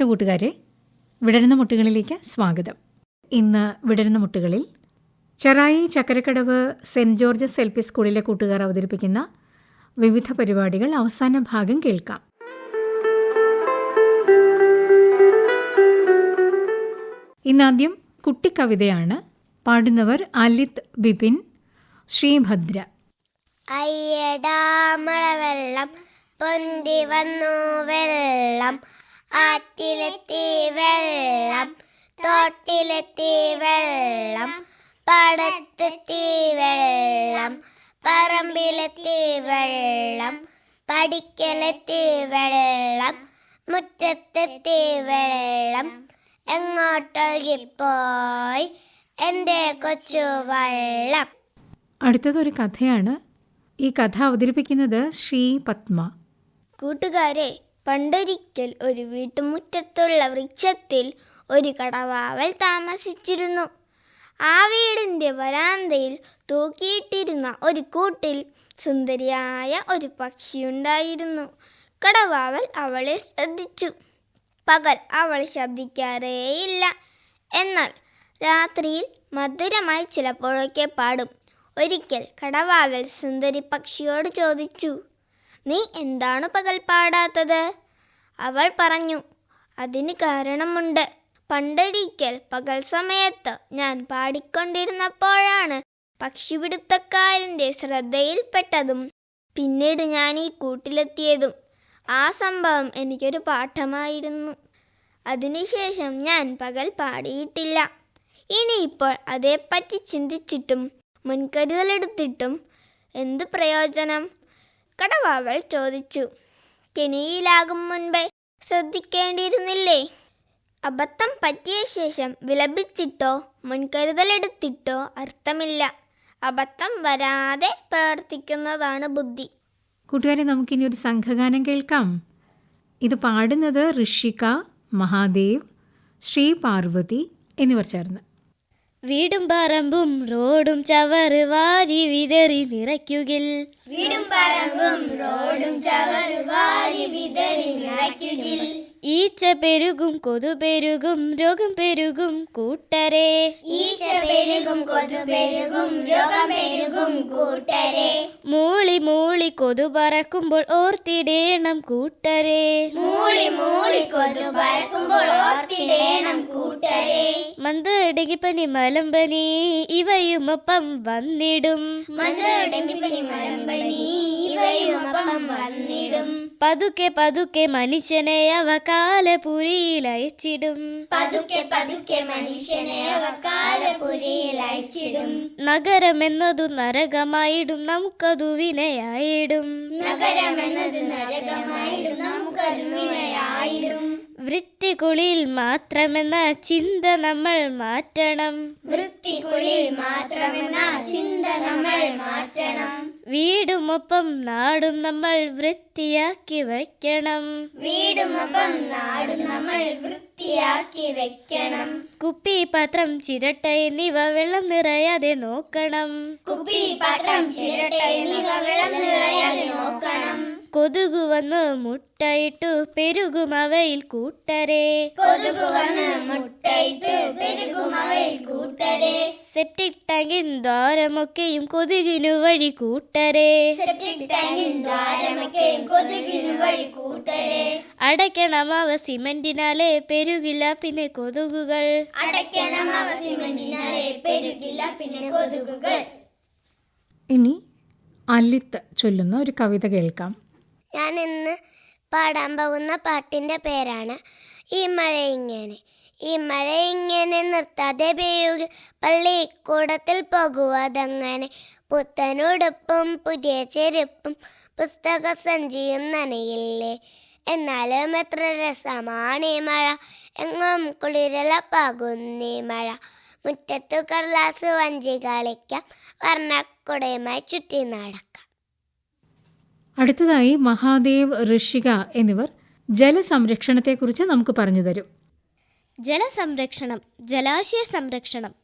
പ്രിയപ്പെട്ട കൂട്ടുകാരെ വിടരുന്ന മുട്ടുകളിലേക്ക് സ്വാഗതം. ഇന്ന് വിടരുന്ന മുട്ടുകളിൽ Cherai Chakkarakadavu saint George's L P സ്കൂളിലെ കൂട്ടുകാർ അവതരിപ്പിക്കുന്ന വിവിധ പരിപാടികൾ അവസാന ഭാഗം കേൾക്കാം. ഇന്നാദ്യം കുട്ടിക്കവിതയാണ് പാടുന്നവർ അലിത് ബിപിൻ ശ്രീഭദ്ര. അയ്യടാ മഴവെള്ളം പൊന്തി വന്നു വെള്ളം. ആറ്റിലെത്തി വെള്ളം തോട്ടിലെത്തി വെള്ളം പടത്തെത്തി വെള്ളം പറമ്പിലെത്തി വെള്ളം പടിക്കലെത്തി വെള്ളം മുറ്റത്തെത്തി വെള്ളം. എങ്ങോട്ടൊഴുകിപ്പോയി എന്റെ കൊച്ചു വെള്ളം? അടുത്തതൊരു കഥയാണ്. ഈ കഥ അവതരിപ്പിക്കുന്നത് ശ്രീ പത്മ. കൂട്ടുകാരെ പണ്ടൊരിക്കൽ ഒരു വീട്ടുമുറ്റത്തുള്ള വൃക്ഷത്തിൽ ഒരു കടവാവൽ താമസിച്ചിരുന്നു. ആ വീടിന്റെ വരാന്തയിൽ തൂക്കിയിട്ടിരുന്ന ഒരു കൂട്ടിൽ സുന്ദരിയായ ഒരു പക്ഷിയുണ്ടായിരുന്നു. കടവാവൽ അവളെ ശ്രദ്ധിച്ചു. പകൽ അവൾ ശബ്ദിക്കാറേയില്ല. എന്നാൽ രാത്രിയിൽ മധുരമായി ചിലപ്പോഴൊക്കെ പാടും. ഒരിക്കൽ കടവാവൽ സുന്ദരി പക്ഷിയോട് ചോദിച്ചു നീ എന്താണ് പകൽ പാടാത്തത്? അവൾ പറഞ്ഞു അതിന് കാരണമുണ്ട്. പണ്ടൊരിക്കൽ പകൽ സമയത്ത് ഞാൻ പാടിക്കൊണ്ടിരുന്നപ്പോഴാണ് പക്ഷിപിടുത്തക്കാരന്റെ ശ്രദ്ധയിൽപ്പെട്ടതും പിന്നീട് ഞാൻ ഈ കൂട്ടിലെത്തിയതും. ആ സംഭവം എനിക്കൊരു പാഠമായിരുന്നു. അതിനുശേഷം ഞാൻ പകൽ പാടിയിട്ടില്ല. ഇനിയിപ്പോൾ അതേപ്പറ്റി ചിന്തിച്ചിട്ടും മുൻകരുതലെടുത്തിട്ടും എന്ത് പ്രയോജനം? കടവാവൾ ചോദിച്ചു കെണിയിലാകും മുൻപേ ശ്രദ്ധിക്കേണ്ടിയിരുന്നില്ലേ? അബദ്ധം പറ്റിയ ശേഷം വിലപിച്ചിട്ടോ മുൻകരുതലെടുത്തിട്ടോ അർത്ഥമില്ല. അബദ്ധം വരാതെ പ്രവർത്തിക്കുന്നതാണ് ബുദ്ധി. കൂട്ടുകാരെ നമുക്കിനി ഒരു സംഘഗാനം കേൾക്കാം. ഇത് പാടുന്നത് ഋഷിക മഹാദേവ് ശ്രീ പാർവതി എന്നിവർ ചേർന്ന്. വീടും പറമ്പും റോഡും ചവറ് വാരി വിതറി നിറയ്ക്കുകിൽ. വീടും പറമ്പും റോഡും ചവറ് വാരി വിതറി നിറയ്ക്കുകിൽ. ഈച്ച പെരുകും കൊതു പെരുകും രോഗം പെരുകും കൂട്ടരെ. ഈച്ച പെരുകും കൊതു പെരുകും രോഗം പെരുകും കൂട്ടരെ. മൂളി മൂളി കൊതു പറക്കുമ്പോൾ ഓർത്തിടേണം കൂട്ടരെ. മൂളി മൂളി കൊതു പറക്കുമ്പോൾ ഓർത്തിടേണം കൂട്ടരെ. മന്ദടകിപ്പനി മലമ്പനി ഇവയും ഒപ്പം വന്നിടും മന്ദടങ്കിപ്പനി മലമ്പനി ഇവയും ഒപ്പം വന്നിടും. പതുക്കെ പതുക്കെ മനുഷ്യനെ അവ കാലപുരിയിൽ അയച്ചിടും പതുക്കെ പതുക്കെ മനുഷ്യനെ അവക്കാലപുരിയിൽ അയച്ചിടും നഗരമെന്നതു നരകമായിടും നമുക്കതു വിനയായിടും. നഗരമെന്നത് നരകമായിടും നമുക്കതു വിനയായിടും. വൃത്തികുളിയിൽ മാത്രമെന്ന ചിന്ത നമ്മൾ മാറ്റണം. വൃത്തികുളിയിൽ മാത്രമെന്ന ചിന്ത നമ്മൾ മാറ്റണം. വീടുമൊപ്പം നാടും നമ്മൾ വൃത്തിയാക്കി വയ്ക്കണം. വീടുമൊപ്പം നാടും നമ്മൾ വൃത്തിയാക്കി വെക്കണം കുപ്പി പാത്രം ചിരട്ട എന്നിവ വെള്ളം നിറയാതെ നോക്കണം. കുപ്പി പാത്രം ചിരട്ട എന്നിവ വെള്ളം നിറയാതെ നോക്കണം. കൊതുകു വന്ന് മുട്ടയിട്ടു പെരുകും അവയിൽ കൂട്ടരെ. കൊതുക് വന്ന് മുട്ടയിട്ടു പെരുകും അവയിൽ കൂട്ടരെ. സെപ്റ്റിക് ടാങ്കിൻ ദ്വാരമൊക്കെയും കൊതുകിനു വഴി കൂട്ടരെ. സെപ്റ്റിക് ടാങ്കിൻ ദ്വാരമൊക്കെയും കൊതുകിന് വഴി കൂട്ടരെ. അടയ്ക്കണം അവ സിമന്റിനാലെ പെരുകില്ല പിന്നെ കൊതുകുകൾ. അടയ്ക്കണം അവ സിമന്റിനാലെ പെരുകില്ല പിന്നെ കൊതുകുകൾ. ഇനി അലിത്ത് ചൊല്ലുന്ന ഒരു കവിത കേൾക്കാം. ഞാൻ ഇന്ന് പാടാൻ പോകുന്ന പാട്ടിന്റെ പേരാണ് ഈ മഴ ഇങ്ങനെ ഈ മഴ ഇങ്ങനെ നിർത്താതെ പെയ്യുക പള്ളിക്കൂടത്തിൽ പോകുവതങ്ങനെ. പുത്തനുടുപ്പും പുതിയ ചെരുപ്പും പുസ്തക സഞ്ചിയും നനയില്ലേ? എന്നാലും എത്ര രസമാണ് ഈ മഴ. എങ്ങും കുളിരലപ്പാകുന്നീ മഴ. മുറ്റത്തു കടലാസ് വഞ്ചി കളിക്കാം വർണക്കുടയുമായി ചുറ്റി നടക്കാം. അടുത്തതായി മഹാദേവ് ഋഷിക എന്നിവർ ജലസംരക്ഷണത്തെക്കുറിച്ച് നമുക്ക് പറഞ്ഞു തരും. ജലസംരക്ഷണം ജലാശയ സംരക്ഷണം.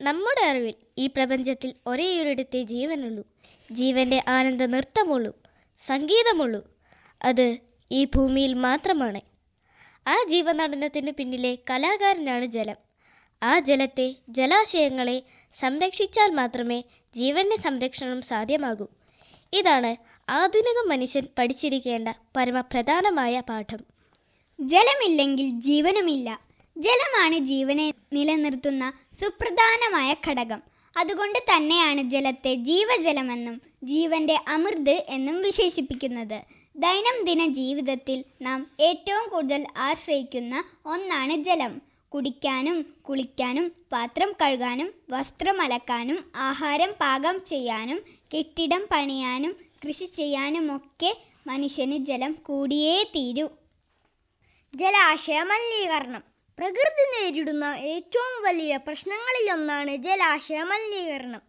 നമ്മുടെ അറിവിൽ ഈ പ്രപഞ്ചത്തിൽ ഒരേയൊരിടത്തെ ജീവനുള്ളൂ. ജീവന്റെ ആനന്ദ നൃത്തമുള്ളൂ സംഗീതമുള്ളൂ. അത് ഈ ഭൂമിയിൽ മാത്രമാണ്. ആ ജീവനടനത്തിനു പിന്നിലെ കലാകാരനാണ് ജലം. ആ ജലത്തെ ജലാശയങ്ങളെ സംരക്ഷിച്ചാൽ മാത്രമേ ജീവന്റെ സംരക്ഷണം സാധ്യമാകൂ. ഇതാണ് ആധുനിക മനുഷ്യൻ പഠിച്ചിരിക്കേണ്ട പരമപ്രധാനമായ പാഠം. ജലമില്ലെങ്കിൽ ജീവനുമില്ല. ജലമാണ് ജീവനെ നിലനിർത്തുന്ന സുപ്രധാനമായ ഘടകം. അതുകൊണ്ട് തന്നെയാണ് ജലത്തെ ജീവജലമെന്നും ജീവന്റെ അമൃത് എന്നും വിശേഷിപ്പിക്കുന്നത്. ദൈനംദിന ജീവിതത്തിൽ നാം ഏറ്റവും കൂടുതൽ ആശ്രയിക്കുന്ന ഒന്നാണ് ജലം. കുടിക്കാനും കുളിക്കാനും പാത്രം കഴുകാനും വസ്ത്രം അലക്കാനും ആഹാരം പാകം ചെയ്യാനും കെട്ടിടം പണിയാനും കൃഷി ചെയ്യാനുമൊക്കെ മനുഷ്യന് ജലം കൂടിയേ തീരൂ. ജലാശയ മലിനീകരണം പ്രകൃതി നേരിടുന്ന ഏറ്റവും വലിയ പ്രശ്നങ്ങളിലൊന്നാണ് ജലാശയ മലിനീകരണം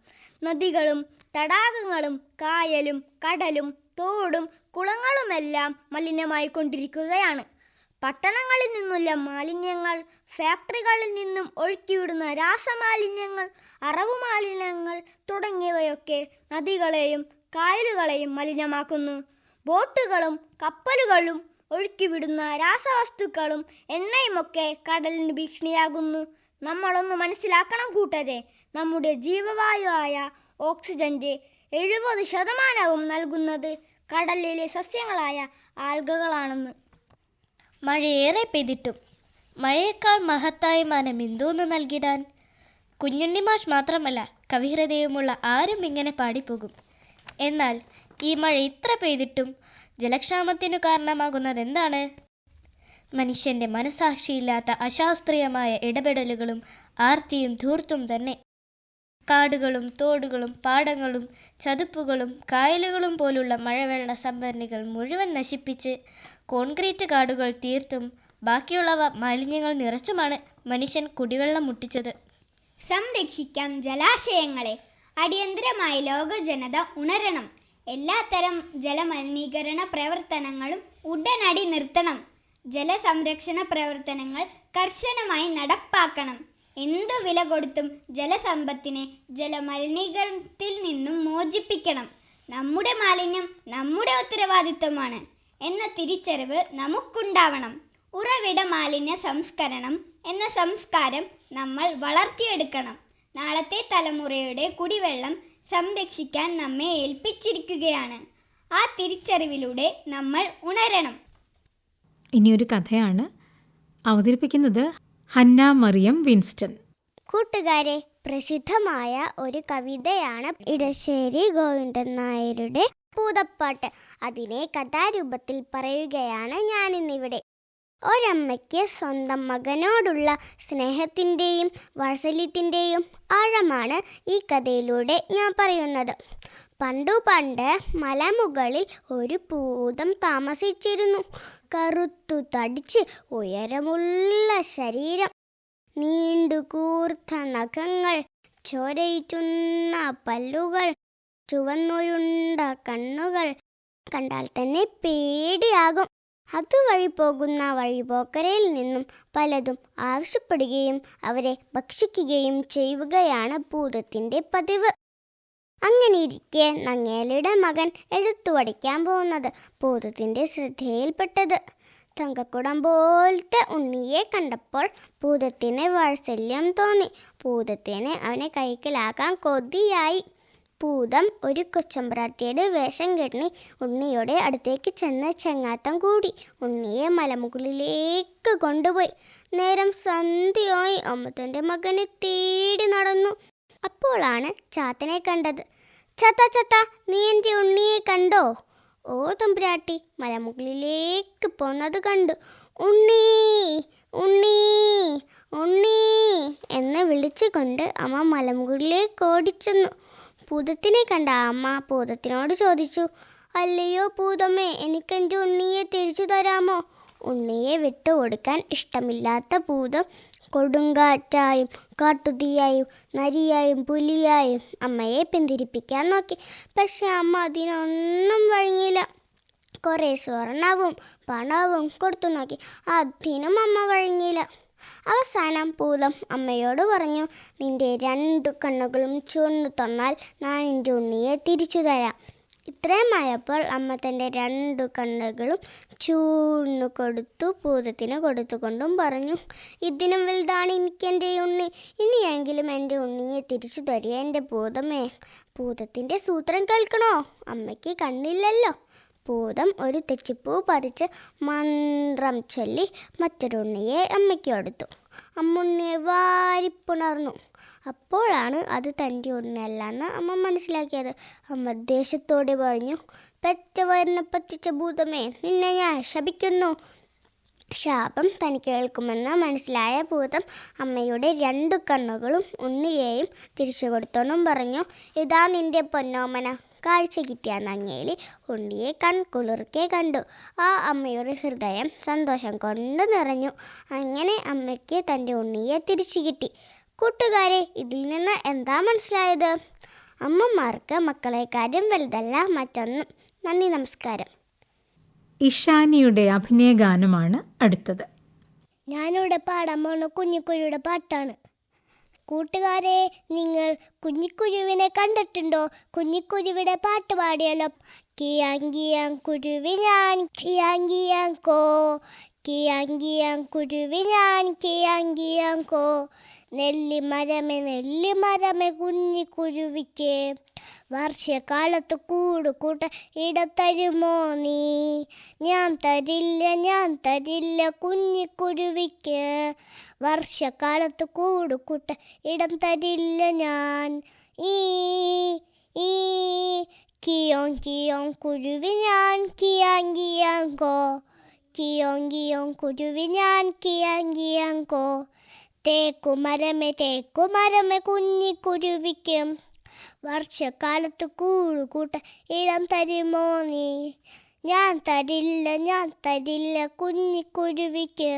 നദികളും തടാകങ്ങളും കായലും കടലും തോടും കുളങ്ങളുമെല്ലാം മലിനമായി കൊണ്ടിരിക്കുകയാണ്. പട്ടണങ്ങളിൽ നിന്നുള്ള മാലിന്യങ്ങൾ ഫാക്ടറികളിൽ നിന്നും ഒഴുക്കിവിടുന്ന രാസമാലിന്യങ്ങൾ അറവ് മാലിന്യങ്ങൾ തുടങ്ങിയവയൊക്കെ നദികളെയും കായലുകളെയും മലിനമാക്കുന്നു. ബോട്ടുകളും കപ്പലുകളും ഒഴുക്കിവിടുന്ന രാസവസ്തുക്കളും എണ്ണയുമൊക്കെ കടലിന് ഭീഷണിയാകുന്നു. നമ്മളൊന്ന് മനസ്സിലാക്കണം കൂട്ടരെ. നമ്മുടെ ജീവവായുവായ ഓക്സിജന്റെ എഴുപത് ശതമാനവും നൽകുന്നത് കടലിലെ സസ്യങ്ങളായ ആൽഗകളാണെന്ന്. മഴയേറെ പെയ്തിട്ടും മഴയേക്കാൾ മഹത്തായ മാനം എന്തോന്ന് നൽകിടാൻ? കുഞ്ഞുണ്ണിമാഷ് മാത്രമല്ല കവിഹൃദയമുള്ള ആരും ഇങ്ങനെ പാടിപ്പോകും. എന്നാൽ ഈ മഴ ഇത്ര പെയ്തിട്ടും ജലക്ഷാമത്തിന് കാരണമാകുന്നത് എന്താണ് മനുഷ്യന്റെ മനസാക്ഷിയില്ലാത്ത അശാസ്ത്രീയമായ ഇടപെടലുകളും ആർത്തിയും ധൂർത്തും തന്നെ. കാടുകളും തോടുകളും പാടങ്ങളും ചതുപ്പുകളും കായലുകളും പോലുള്ള മഴവെള്ള സംഭരണികൾ മുഴുവൻ നശിപ്പിച്ച് കോൺക്രീറ്റ് കാടുകൾ തീർത്തും ബാക്കിയുള്ളവ മാലിന്യങ്ങൾ നിറച്ചുമാണ് മനുഷ്യൻ കുടിവെള്ളം മുട്ടിച്ചത്. സംരക്ഷിക്കാം ജലാശയങ്ങളെ. അടിയന്തരമായി ലോക ജനത ഉണരണം. എല്ലാത്തരം ജലമലിനീകരണ പ്രവർത്തനങ്ങളും ഉടനടി നിർത്തണം. ജലസംരക്ഷണ പ്രവർത്തനങ്ങൾ കർശനമായി നടപ്പാക്കണം. എന്തു വില കൊടുത്തും ജലസമ്പത്തിനെ ജലമലിനീകരണത്തിൽ നിന്നും മോചിപ്പിക്കണം. നമ്മുടെ മാലിന്യം നമ്മുടെ ഉത്തരവാദിത്വമാണ് എന്ന തിരിച്ചറിവ് നമുക്കുണ്ടാവണം. ഉറവിട മാലിന്യ സംസ്കരണം എന്ന സംസ്കാരം നമ്മൾ വളർത്തിയെടുക്കണം. നാളത്തെ തലമുറയുടെ കുടിവെള്ളം സംരക്ഷിക്കാൻ നമ്മെ ഏൽപ്പിച്ചിരിക്കുകയാണ്. ആ തിരിച്ചറിവിലൂടെ നമ്മൾ ഉണരണം. ഇനിയൊരു കഥയാണ് അവതരിപ്പിക്കുന്നത് ഹന്ന മറിയം വിൻസ്റ്റൺ. കൂട്ടുകാരെ പ്രസിദ്ധമായ ഒരു കവിതയാണ് ഇടശ്ശേരി ഗോവിന്ദൻ നായരുടെ പൂതപ്പാട്ട് അതിനെ കഥാരൂപത്തിൽ പറയുകയാണ് ഞാനിന്നിവിടെ. ഒരമ്മയ്ക്ക് സ്വന്തം മകനോടുള്ള സ്നേഹത്തിന്റെയും വാത്സല്യത്തിന്റെയും ആഴമാണ് ഈ കഥയിലൂടെ ഞാൻ പറയുന്നത്. പണ്ടു പണ്ട് മലമുകളിൽ ഒരു ഭൂതം താമസിച്ചിരുന്നു. കറുത്തു തടിച്ച് ഉയരമുള്ള ശരീരം നീണ്ടു കൂർത്ത നഖങ്ങൾ ചോരയിറ്റുന്ന പല്ലുകൾ ചുവന്നുരുണ്ട കണ്ണുകൾ കണ്ടാൽ തന്നെ പേടിയാകും. അതുവഴി പോകുന്ന വഴിപോക്കരയിൽ നിന്നും പലതും ആവശ്യപ്പെടുകയും അവരെ ഭക്ഷിക്കുകയും ചെയ്യുകയാണ് ഭൂതത്തിന്റെ പതിവ്. അങ്ങനെയിരിക്കെ നങ്ങേലയുടെ മകൻ എഴുത്തു വടിക്കാൻ പോകുന്നത് ഭൂതത്തിന്റെ ശ്രദ്ധയിൽപ്പെട്ടത്. തങ്കക്കുടം പോലത്തെ ഉണ്ണിയെ കണ്ടപ്പോൾ ഭൂതത്തിന് വാത്സല്യം തോന്നി. ഭൂതത്തിന് അവനെ കൈക്കലാക്കാൻ കൊതിയായി. ഭൂതം ഒരു കൊച്ചമ്പ്രാട്ടിയുടെ വേഷം കെട്ടി ഉണ്ണിയുടെ അടുത്തേക്ക് ചെന്ന് ചെങ്ങാത്തം കൂടി. ഉണ്ണിയെ മലമുകളിലേക്ക് കൊണ്ടുപോയി. നേരം സന്ധ്യയായി. അമ്മത്തന്റെ മകനെ തേടി നടന്നു. അപ്പോഴാണ് ചാത്തനെ കണ്ടത്. ചത്ത ചത്ത നീ എന്റെ ഉണ്ണിയെ കണ്ടോ? ഓ തമ്പുരാട്ടി മലമുകളിലേക്ക് പോന്നത് കണ്ടു. ഉണ്ണി ഉണ്ണി ഉണ്ണി എന്ന് വിളിച്ചുകൊണ്ട് അമ്മ മലമുകളിലേക്ക് ഓടിച്ചെന്നു. ഭൂതത്തിനെ കണ്ട അമ്മ ഭൂതത്തിനോട് ചോദിച്ചു അല്ലയോ ഭൂതമേ എനിക്കെന്റെ ഉണ്ണിയെ തിരിച്ചു തരാമോ? ഉണ്ണിയെ വിട്ടു കൊടുക്കാൻ ഇഷ്ടമില്ലാത്ത ഭൂതം കൊടുങ്കാറ്റായും കാട്ടുതീയായും നരിയായും പുലിയായും അമ്മയെ പിന്തിരിപ്പിക്കാൻ നോക്കി. പക്ഷെ അമ്മ അതിനൊന്നും വഴങ്ങിയില്ല. കുറേ സ്വർണവും പണവും കൊടുത്തു നോക്കി. അതിനും അമ്മ വഴങ്ങിയില്ല. അവസാനം പൂതം അമ്മയോട് പറഞ്ഞു നിന്റെ രണ്ടു കണ്ണുകളും ചുവന്നു തന്നാൽ ഞാൻ നിന്റെ ഉണ്ണിയെ തിരിച്ചു തരാം. ഇത്രയുമായപ്പോൾ അമ്മ തന്റെ രണ്ടു കണ്ണുകളും ചൂണ്ണു കൊടുത്തു പൂതത്തിന് കൊടുത്തുകൊണ്ടും പറഞ്ഞു ഇതിനും വലുതാണ് എനിക്ക് എന്റെ ഉണ്ണി. ഇനിയെങ്കിലും എന്റെ ഉണ്ണിയെ തിരിച്ചു തരിക എന്റെ ഭൂതമേ ഭൂതത്തിന്റെ സൂത്രം കേൾക്കണോ? അമ്മയ്ക്ക് കണ്ണില്ലല്ലോ. ഭൂതം ഒരു തെച്ചിപ്പൂ പറിച്ച് മന്ത്രം ചൊല്ലി മറ്റൊരുണ്ണിയെ അമ്മയ്ക്ക് കൊടുത്തു. അമ്മുണ്ണിയെ വാരിപ്പുണർന്നു. അപ്പോഴാണ് അത് തന്റെ ഉണ്ണിയല്ലെന്ന് അമ്മ മനസ്സിലാക്കിയത്. അമ്മ ദേഷ്യത്തോടെ പറഞ്ഞു പെറ്റ വയറിനെ പറ്റിച്ച ഭൂതമേ നിന്നെ ഞാൻ ശപിക്കുന്നു. ശാപം തനിക്ക് കേൾക്കുമെന്ന് മനസ്സിലായ ഭൂതം അമ്മയുടെ രണ്ടു കണ്ണുകളും ഉണ്ണിയെയും തിരിച്ചു കൊടുത്തോണ്ടും പറഞ്ഞു ഇതാ നിന്റെ പൊന്നോമന. കാഴ്ച കിട്ടിയ നങ്ങേലി ഉണ്ണിയെ കൺകുളിർക്കെ കണ്ടു. ആ അമ്മയുടെ ഹൃദയം സന്തോഷം കൊണ്ട് നിറഞ്ഞു. അങ്ങനെ അമ്മയ്ക്ക് തന്റെ ഉണ്ണിയെ തിരിച്ചു കിട്ടി. കൂട്ടുകാരെ ഇതിൽ നിന്ന് എന്താ മനസ്സിലായത്? അമ്മമാർക്ക് മക്കളെക്കാരും വലുതല്ല മറ്റൊന്നും നന്ദി നമസ്കാരം. ഇഷാനിയുടെ അഭിനയ ഗാനമാണ് അടുത്തത്. ഞാനിവിടെ പാടാൻ പോണ കുഞ്ഞിക്കുഴിയുടെ പാട്ടാണ്. കൂട്ടുകാരെ നിങ്ങൾ കുഞ്ഞിക്കുരുവിനെ കണ്ടിട്ടുണ്ടോ? കുഞ്ഞിക്കുരുവിടെ പാട്ട് പാടിയാലോ? കിയാങ്കിയാൻ കുരുവി ഞാൻ കിയാങ്കിയാൻ കോ കിയാങ്കിയാൻ കുരുവി ഞാൻ കിയാങ്കിയാം കോ. നെല്ലിമരമേ കുഞ്ഞി കുഞ്ഞിക്കുരുവിക്ക് വർഷക്കാലത്ത് കൂട് കൂട്ട ഇടത്തരുമോ നീ? ഞാൻ തരില്ല ഞാൻ തരില്ല കുഞ്ഞി കുരുവിക്ക്. വർഷക്കാലത്ത് കൂട് കൂട്ട ഇടം തരില്ല ഞാൻ. ഈ ഈ കിയോം കിയോം കുരുവി ഞാൻ കിയാങ്കിയാങ്കോ കിയോൻ കിയോൻ കുരുവി ഞാൻ കിയാൻ കിയാൻ കോ തേക്കുമരമേ തേക്കുമരമേ കുഞ്ഞിക്കുരുവിക്ക് വർഷക്കാലത്ത് കൂടുകൂട്ട ഇടം തരുമോ നീ ഞാൻ തരില്ല ഞാൻ തരില്ല കുഞ്ഞിക്കുരുവിക്ക്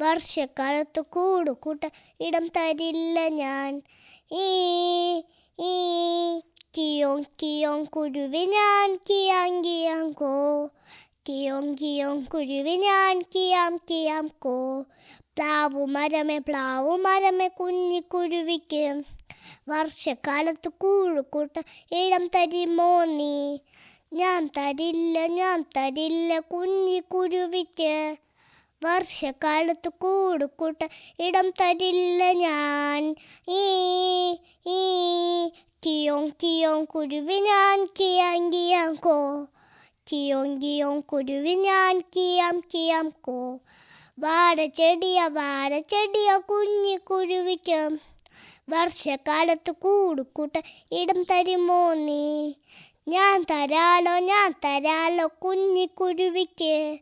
വർഷക്കാലത്ത് കൂടുകൂട്ട ഇടം തരില്ല ഞാൻ ഈ ഈ കിയോൻ കിയോൻ കുരുവി ഞാൻ കിയാം കിയാം കുരുവി ഞാൻ കിയാം കിയാം കോ പ്ലാവു മരമേ പ്ലാവു മരമേ കുഞ്ഞി കുരുവിക്ക് വർഷക്കാലത്ത് കൂട് ഇടം തരുമോ നീ ഞാൻ തരില്ല ഞാൻ തരില്ല കുഞ്ഞി കുരുവിക്ക് വർഷക്കാലത്ത് കൂട് ഇടം തരില്ല ഞാൻ ഈ ഈ കിയോം കിയോം കുരുവി ഞാൻ കിയാം കിയാം കോ കിയോൻ കിയോം കുരുവി ഞാൻ കിയാം കിയാം കോ. വാഴച്ചെടിയ വാഴച്ചെടിയ കുരുവിക്കും. വർഷക്കാലത്ത് കൂടുകൂട്ട ഇടം തരുമോ നീ? ഞാൻ തരാലോ ഞാൻ തരാലോ കുഞ്ഞി കുരുവിക്ക്.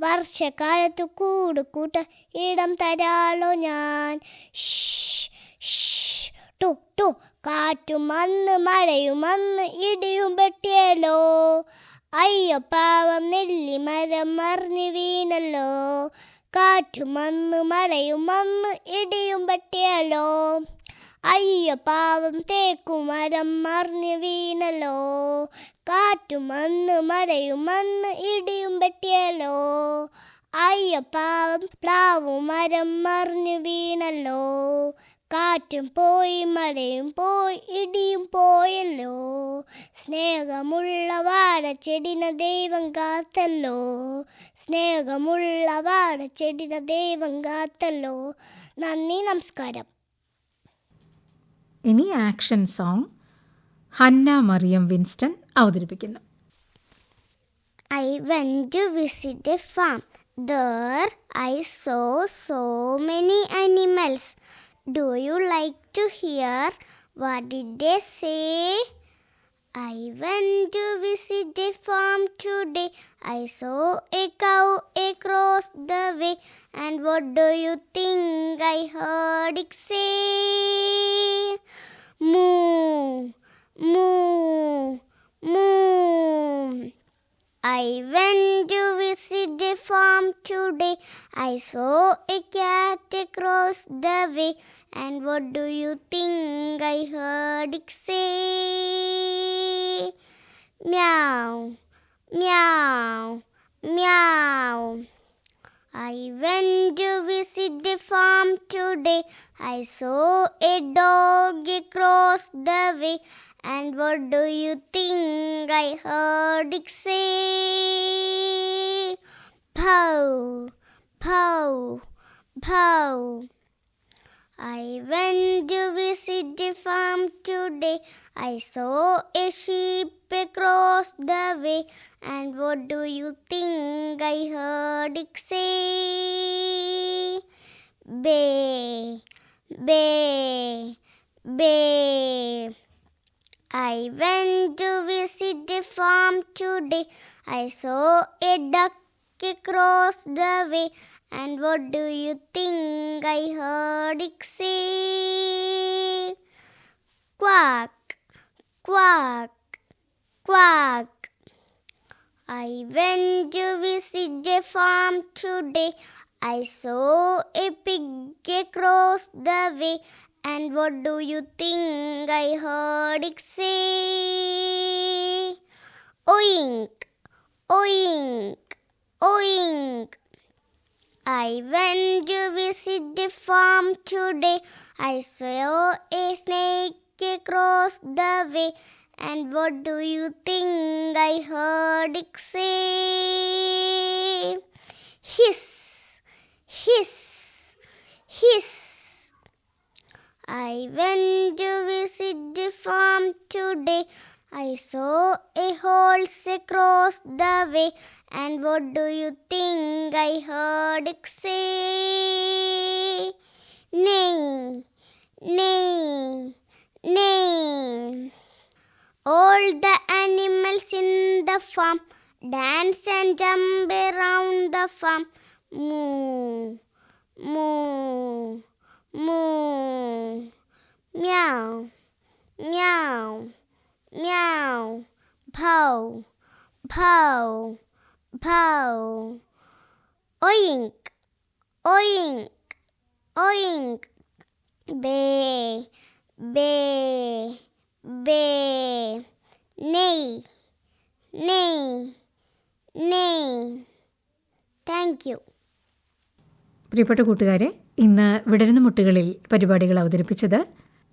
വർഷക്കാലത്ത് കൂടുകൂട്ട ഇടം തരാലോ ഞാൻ. ടു ടു. കാറ്റും അന്ന് മഴയും മന്ന് ഇടിയും വെട്ടിയല്ലോ. അയ്യോ പാവം നെല്ലിമരം മറിഞ്ഞു വീണല്ലോ. കാറ്റും മന്ന് മഴയും മന്ന് ഇടിയും പറ്റിയല്ലോ അയ്യോ പാവം തേക്കുമരം മറിഞ്ഞു വീണല്ലോ. കാറ്റും മന്ന് മഴയും മന്ന് ഇടിയും പറ്റിയല്ലോ അയ്യോ പാവം പ്ലാവും മരം മറിഞ്ഞു വീണല്ലോ. കാറ്റും പോയി മഴയും പോയി ഇടിയും പോയല്ലോ. സ്നേഹമുള്ള വാഴച്ചെടിന ദൈവം കാത്തല്ലോ. സ്നേഹമുള്ള വാഴച്ചെടിന ദൈവം കാത്തല്ലോ. നന്ദി നമസ്കാരം. ഇനി action song Hannah Mariyam Winston അവതരിപ്പിക്കുന്നു. I went to visit a farm. There I saw so many animals. Do you like to hear what did they say? I went to visit a farm today. I saw a cow across the way. And what do you think I heard it say? Moo, moo, moo. I went to visit the farm today. I saw a cat across the way. And what do you think I heard it say? Meow, meow, meow. I went to visit the farm today. I saw a dog across the way. And what do you think I heard it say? Pow, pow, pow. I went to visit the farm today. I saw a sheep across the way. And what do you think I heard it say? Bay, bay, bay. I went to visit the farm today. I saw a duck across the way. And what do you think I heard it say? Quack, quack, quack. I went to visit the farm today. I saw a pig across the way. And what do you think I heard it say? Oink, oink, oink. I went to visit the farm today. I saw a snake across the way. And what do you think I heard it say? Hiss, hiss, hiss. I went to visit the farm today. I saw a horse across the way. And what do you think I heard it say? Neigh, neigh, neigh. All the animals in the farm dance and jump around the farm. Moo, moo, moo. Meow, meow, meow. Pow, pow, pow. Oink, oink, oink. Bay, bay, bay. Neigh, neigh, neigh. Thank you. പ്രിയപ്പെട്ട കൂട്ടുകാരെ ഇന്ന് വിടരുന്ന മുട്ടുകളിൽ പരിപാടികൾ അവതരിപ്പിച്ചത്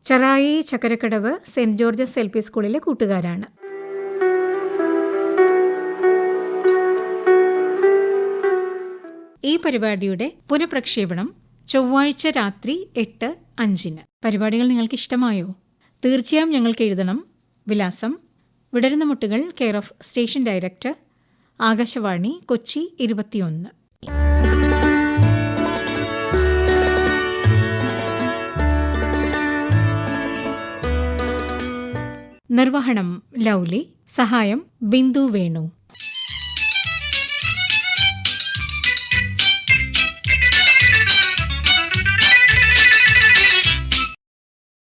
Cherai Chakkarakadavu saint George's L P സ്കൂളിലെ കൂട്ടുകാരാണ്. ഈ പരിപാടിയുടെ പുനഃപ്രക്ഷേപണം ചൊവ്വാഴ്ച രാത്രി എട്ട് അഞ്ചിന്. പരിപാടികൾ നിങ്ങൾക്ക് ഇഷ്ടമായോ തീർച്ചയായും ഞങ്ങൾക്ക് എഴുതണം. വിലാസം വിടരുന്ന മുട്ടുകൾ care of station director Akashvani Kochi ഇരുപത്തിയൊന്ന്. നിർവഹണം ലൗലി. സഹായം ബിന്ദു വേണു.